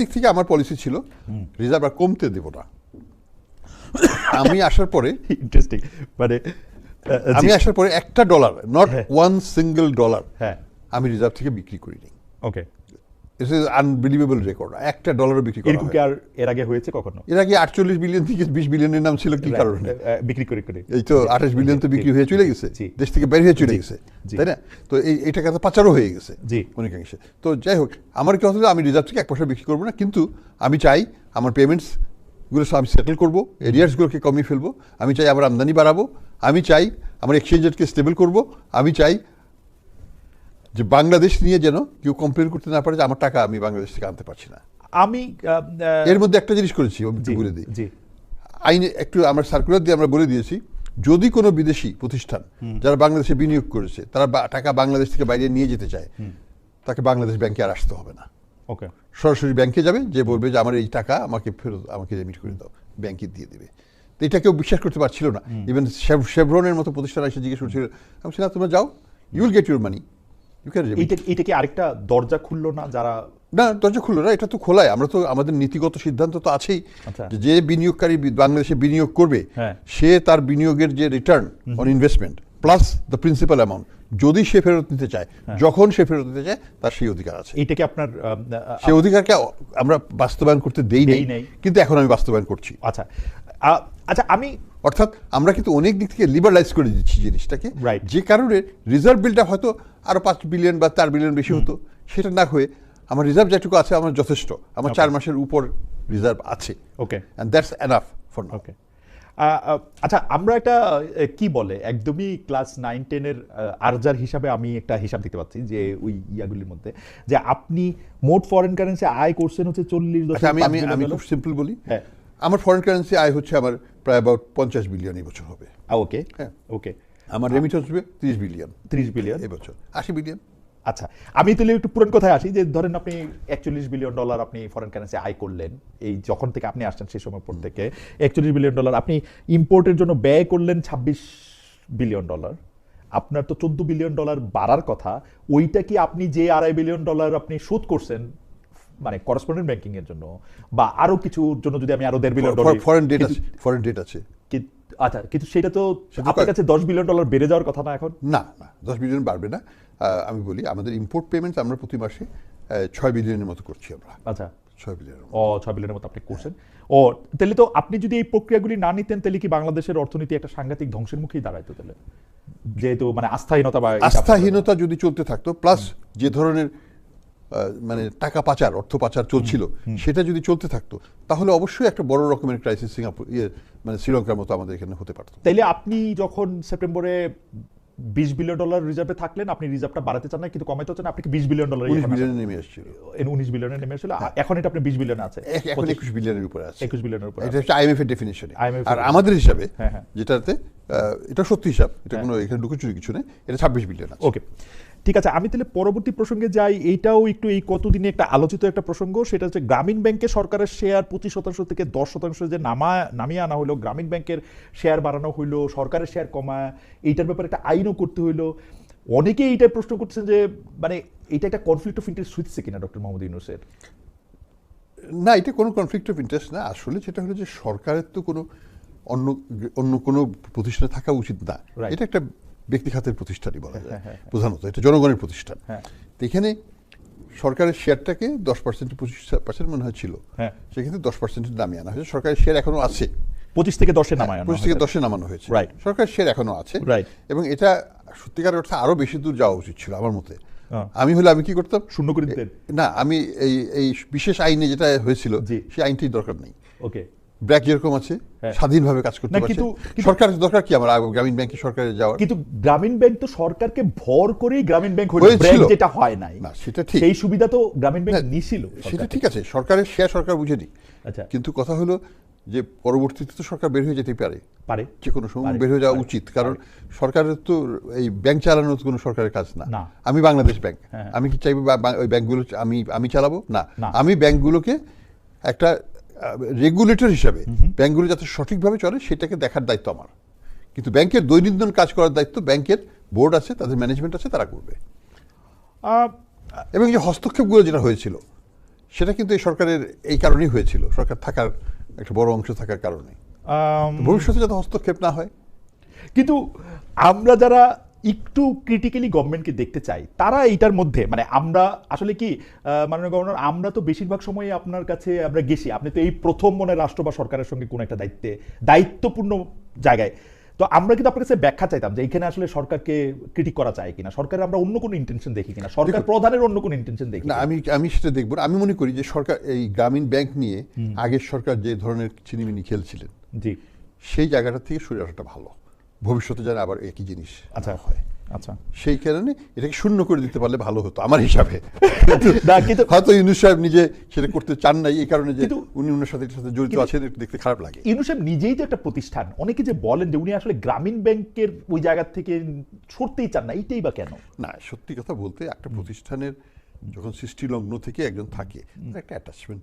দিক থেকে আমার পলিসি ছিল রিজার্ভ আর কমতে দেব না। আমি আসার পরে ইন্টারেস্টিং মানে আমি আসার পরে একটা dollar not. One single dollar হ্যাঁ। আমি রিজার্ভ থেকে বিক্রি করিনি। Okay it's is unbelievable record একটা ডলারও বিক্রি করা এরকম কি আর এর আগে হয়েছে কখনো? এর আগে আটচল্লিশ বিলিয়ন থেকে বিশ বিলিয়নের নাম ছিল কি কারণে? বিক্রি করে করে। এই তো আঠাশ বিলিয়ন তো বিক্রি হয়ে চলে গেছে। দেশ থেকে বের হয়ে চলে গেছে। তাই না? তো এই এই টাকা পাচারও হয়ে গেছে জি। অনেকাংশে। তো যাই হোক আমার কি হতো আমি রিজার্ভ থেকে এক পয়সা বিক্রি করব না কিন্তু আমি চাই আমার পেমেন্টসগুলো সব আমি সেটেল করব এরিয়ার্সগুলোকে কমিয়ে ফেলব আমি চাই আমার আমদানি বাড়াবো আমি চাই আমার এক্সচেঞ্জ রেটকে স্টেবল করব আমি চাই যে বাংলাদেশ নিয়ে যেন কেউ কমপ্লেন করতে না পারে যে আমার টাকা আমি বাংলাদেশ থেকে আনতে পারছি না। আমি এর মধ্যে একটা জিনিস করেছি বলে দিই। আইনে একটু আমরা সার্কুলার দিয়ে আমরা বলে দিয়েছি যদি কোনো বিদেশি প্রতিষ্ঠান যারা বাংলাদেশে বিনিয়োগ করেছে তারা টাকা বাংলাদেশ থেকে বাইরে নিয়ে যেতে চায় তাকে বাংলাদেশ ব্যাংকে আর আসতে হবে না। ওকে। সরাসরি ব্যাংকে যাবে যে বলবে যে আমার এই টাকা আমাকে ফেরত আমাকে রেমিট করে দাও ব্যাংকে দিয়ে দেবে। তো এটা কেউ বিশ্বাস করতে পারছিল না। ইভেন শেভরনের মতো প্রতিষ্ঠান এসে জিজ্ঞেস করছিল আমি না তোমরা যাও ইউল গেট ইউর মানি এইটা এইটা কি আরেকটা দরজা খুললো না যারা না দরজা খুললো না এটা তো খোলাই আমরা তো আমাদের নীতিগত সিদ্ধান্ত তো আছেই আচ্ছা। যে বিনিয়োগকারী বাংলাদেশে বিনিয়োগ করবে হ্যাঁ। সে তার বিনিয়োগের যে return on investment plus the principal amount যদি সে ফেরত নিতে চায় হ্যাঁ। যখন সে ফেরত নিতে চায় তার সেই অধিকার আছে এটাকে আপনার সেই অধিকারকে আমরা বাস্তবায়ন করতে দেই নেই। কিন্তু এখন আমি বাস্তবায়ন করছি আচ্ছা আচ্ছা আমি অর্থাৎ আমরা কিন্তু অনেক দিক থেকে লিবারালাইজ করে দিচ্ছি জিনিসটাকে. যে কারণে রিজার্ভ বিলটা হয়তো আরও পাঁচ বিলিয়ন বা চার বিলিয়ন বেশি হতো সেটা না হয়ে আমার রিজার্ভ যেটুকু আছে আমার যথেষ্ট। আমার চার মাসের উপর রিজার্ভ আছে। Okay and that's enough for okay আচ্ছা আমরা এটা কি বলে একদমই ক্লাস নাইন টেনের আর্জার হিসাবে আমি একটা হিসাব দিতে পাচ্ছি যে ওই ইয়াগুলির মধ্যে। যে আপনি মোট ফরেন কারেন্সি আয় করছেন হচ্ছে চল্লিশ আচ্ছা দশমিক আমি আমি খুব সিম্পল বলি। হ্যাঁ। আমার ফরেন কারেন্সি আয় হচ্ছে আমার প্রায় অ্যাবাউট পঞ্চাশ বিলিয়ন এবছর হবে। ওকে হ্যাঁ। ওকে আমার রেমিটেন্স হবে তিরিশ বিলিয়ন ত্রিশ বিলিয়ন এবছর আশি বিলিয়ন আচ্ছা আমি তাহলে একটু পুরান কথায় আসি যে ধরেন আপনি একচল্লিশ বিলিয়ন ডলার আপনি ফরেন কারেন্সি আয় করলেন এই যখন থেকে আপনি আসছেন সেই সময় পর থেকে একচল্লিশ বিলিয়ন ডলার আপনি ইম্পোর্টের জন্য ব্যয় করলেন ছাব্বিশ বিলিয়ন ডলার আপনার তো চোদ্দ বিলিয়ন ডলার বাড়ার কথা ওইটা কি আপনি যে আড়াই বিলিয়ন ডলার আপনি শোধ করছেন মানে করসপন্ডেন্ট ব্যাংকিং এর জন্য বা আরও কিছুর জন্য যদি আমি আরও দেড় বিলিয়ন ডলার ফরেন ডেট আছে ফরেন ডেট আছে। আচ্ছা কিন্তু সেটা তো আপনার কাছে দশ বিলিয়ন ডলার বেড়ে যাওয়ার কথা না এখন? না না দশ বিলিয়ন বাড়বে না। আমি বলি আমাদের ইম্পোর্ট পেমেন্ট আমরা প্রতি মাসে ছয় বিলিয়নের মতো করছি আমরা। আচ্ছা। ছয় বিলিয়ন ও ছয় বিলিয়নের মতো আপনি করছেন। ও তাহলে তো আপনি যদি এই প্রক্রিয়াগুলি না নিতেন তাহলে কি বাংলাদেশের অর্থনীতি একটা সাংঘাতিক ধ্বংসের মুখেই দাঁড়াইতো তাহলে? যেহেতু মানে আস্থাহীনতা বা আস্থাহীনতা যদি চলতে থাকতো প্লাস যে ধরনের মানে টাকা পাচার অর্থ পাচার চলছিল সেটা যদি চলতে থাকতো তাহলে অবশ্যই একটা বড় রকমের ক্রাইসিস সিঙ্গাপুর ইয়ে মানে শ্রীলঙ্কার মতো আমাদের এখানে হতে পারতো। তাইলে আপনি যখন সেপ্টেম্বরে বিশ বিলিয়ন ডলার রিজার্ভে থাকলেন আপনি রিজার্ভটা বাড়াতে চান না কিন্তু কমাইতে চান আপনি বিশ বিলিয়ন ডলার উনিশ বিলিয়নে নেমে এসেছিল উনিশ বিলিয়নে নেমে এসেছিল এখন এটা আপনি বিশ বিলিয়ন আছে এখন একুশ বিলিয়নের উপরে আছে। একুশ বিলিয়নের উপরে এটা হচ্ছে আইএমএফ এর ডেফিনেশনে আর আমাদের হিসাবে হ্যাঁ, হ্যাঁ। যেটাতে এটা সত্যি হিসাব এটা কোনো এখানে লুকোচুরি কিছু নেই এটা ছাব্বিশ বিলিয়ন আছে। ওকে ঠিক আছে আমি তাহলে পরবর্তী প্রসঙ্গে যাই। এইটাও একটু এই কতদিনে একটা আলোচিত একটা প্রসঙ্গ সেটা হচ্ছে গ্রামীণ ব্যাংকে সরকারের শেয়ার পঁচিশ শতাংশ থেকে দশ শতাংশ যে নামা নামিয়ে আনা হলো গ্রামীণ ব্যাংকের শেয়ার বাড়ানো হইল সরকারের শেয়ার কমা এইটার ব্যাপারে একটা আইনও করতে হইল। অনেকেই এইটাই প্রশ্ন করছেন যে মানে এটা একটা কনফ্লিক্ট অফ ইন্টারেস্ট হচ্ছে কিনা ডক্টর মোহাম্মদ ইউনুসের? না এটা কোনো কনফ্লিক্ট অফ ইন্টারেস্ট না। আসলে যেটা হলো যে সরকারের তো কোনো অন্য অন্য কোনো প্রতিষ্ঠানে থাকা উচিত না. এটা একটা ব্যক্তি খাতের প্রতিষ্ঠানই বলা যায় হ্যাঁ, হ্যাঁ, প্রধানত এটা জনগণের প্রতিষ্ঠান। হ্যাঁ। তো এখানে সরকারের শেয়ারটাকে দশ পার্সেন্ট পঁচিশ পার্সেন্ট মনে হয় ছিল। হ্যাঁ। সেক্ষেত্রে দশ পার্সেন্টের দামে আনা হয়েছে। সরকারের শেয়ার এখনও আছে। পঁচিশ থেকে দশে নামায় পঁচিশ থেকে দশে নামানো হয়েছে. সরকারের শেয়ার এখনও আছে. এবং এটা সত্যিকার অর্থে আরও বেশি দূর যাওয়া উচিত ছিল আমার মতে। হ্যাঁ। আমি হলে আমি কি করতাম? শূন্য করে দিতেন। না আমি এই এই বিশেষ আইনে যেটা হয়েছিল। সেই আইনটি দরকার নেই। ওকে ব্র্যাক যেরকম আছে? হ্যাঁ। স্বাধীনভাবে কাজ করতে পারছে? সরকার দরকার কি আমার? গ্রামীণ ব্যাংকে সরকারে যাওয়ার। কিন্তু গ্রামীণ ব্যাংক তো সরকারকে ভর করেই গ্রামীণ ব্যাংক হয়েছে হয়েছিল। ব্র্যাক যেটা হয় নাই। না, সেটা ঠিক। সেই সুবিধা তো গ্রামীণ ব্যাংক নিছিল সেটা ঠিক আছে সরকারের শেয়ার সরকার বুঝেনি আচ্ছা। কিন্তু কথা হলো যে পরবর্তীতে তো সরকার বের হয়ে যেতে পারে। পারে। যে কোনো সময় বের হয়ে যাওয়া উচিত। কারণ সরকারের তো এই ব্যাংক চালানো তো কোনো সরকারের কাজ না। না। আমি বাংলাদেশ ব্যাংক। হ্যাঁ। আমি কি চাইব ওই ব্যাংকগুলো আমি আমি চালাবো? না। না। আমি ব্যাংকগুলোকে একটা রেগুলেটর হিসাবে ব্যাংকগুলো যাতে সঠিকভাবে চলে সেটাকে দেখার দায়িত্ব আমার। কিন্তু ব্যাংকের দৈনন্দিন কাজ করার দায়িত্ব ব্যাংকের বোর্ড আছে তাদের ম্যানেজমেন্ট আছে তারা করবে। এবং যে হস্তক্ষেপগুলো যেটা হয়েছিল সেটা কিন্তু এই সরকারের এই কারণেই হয়েছিল। সরকার থাকার একটা বড় অংশ থাকার কারণে। ভবিষ্যতে যাতে হস্তক্ষেপ না হয়। কিন্তু আমরা যারা একটু ক্রিটিক্যালি গভর্নমেন্টকে দেখতে চাই তারা এইটার মধ্যে মানে আমরা আসলে কি মাননীয় গভর্নর আমরা তো বেশিরভাগ সময় আপনার কাছে আমরা গেছি আপনি তো এই প্রথম মনে রাষ্ট্র বা সরকারের সঙ্গে কোন একটা দায়িত্বে দায়িত্বপূর্ণ জায়গায়। তো আমরা কিন্তু আপনার কাছে ব্যাখ্যা চাইতাম যে এখানে আসলে সরকারকে ক্রিটিক করা যায় কিনা সরকারের আমরা অন্য কোনো ইন্টেনশন দেখি কিনা সরকার প্রধানের অন্য কোনো ইন্টেনশন দেখি না আমি আমি সেটা দেখব আমি মনে করি যে সরকার এই গ্রামীণ ব্যাংক নিয়ে আগের সরকার যে ধরনের চিনিমিনি খেলছিলেন জি। সেই জায়গাটা থেকে সরে আসাটা ভালো। ভবিষ্যতে যেন আবার একই জিনিস আচ্ছা। হয়। আচ্ছা। সেই কারণে এটাকে শূন্য করে দিতে পারলে ভালো হতো আমার হিসাবে। না, কিন্তু- হয়তো ইউনুস সাহেব নিজে সেটা করতে চান নাই এই কারণে যে উনি ওনার সাথে সাথে জড়িত আছেন দেখতে খারাপ লাগে। ইউনুসেফ নিজেই তো একটা প্রতিষ্ঠান। অনেকে যে বলেন যে উনি আসলে গ্রামীণ ব্যাংকের ওই জায়গা থেকে সরতেই চান না এইটাই বা কেন? না সত্যি কথা বলতে একটা প্রতিষ্ঠানের যখন সৃষ্টিলগ্ন থেকে একজন থাকে একটা অ্যাটাচমেন্ট